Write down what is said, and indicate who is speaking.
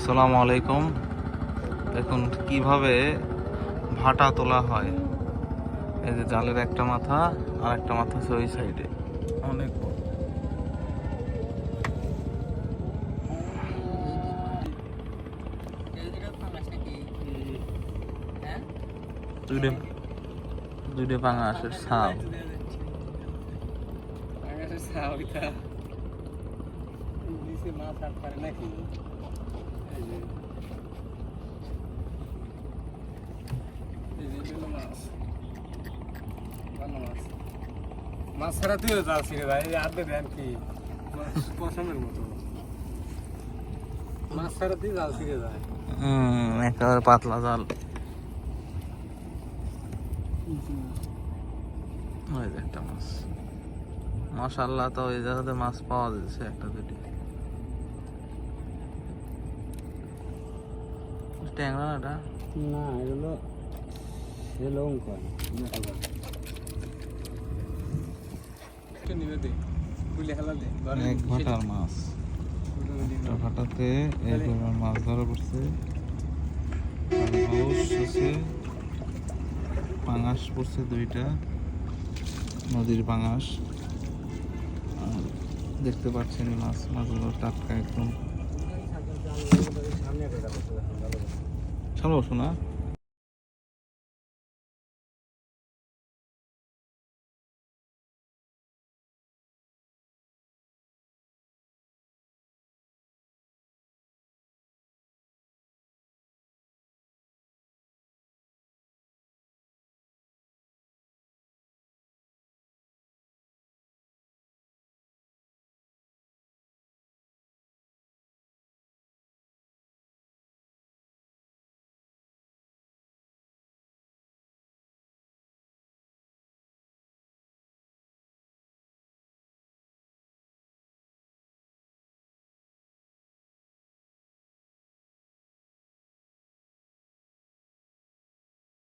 Speaker 1: আসসালামু আলাইকুম। এখন কীভাবে ভাটা তোলা হয়। এই যে জালের একটা মাথা আর একটা মাথা আছে ওই সাইডে। অনেক
Speaker 2: মাছ ছাড়া তুইও যাচ্ছি রে ভাই আদে দেন কি। মতো মাছ ছাড়া তুই রে ভাই।
Speaker 1: হুম, একেবারে পাতলা জাল। একটা মাছ। মাশাল্লাহ তো ওই জায়গাতে মাছ পাওয়া যাচ্ছে একটা দুটি ট্যাংরা না এটা
Speaker 2: না এগুলো
Speaker 1: এক ভাটার মাছ। একটা ভাটাতে এই মাছ ধরা পড়ছে। আছে। পাঙাশ পড়ছে দুইটা। নদীর পাঙাশ। আর দেখতে পাচ্ছেন মাছ মাছগুলো টাটকা একদম।
Speaker 2: 陈
Speaker 1: 老师呢？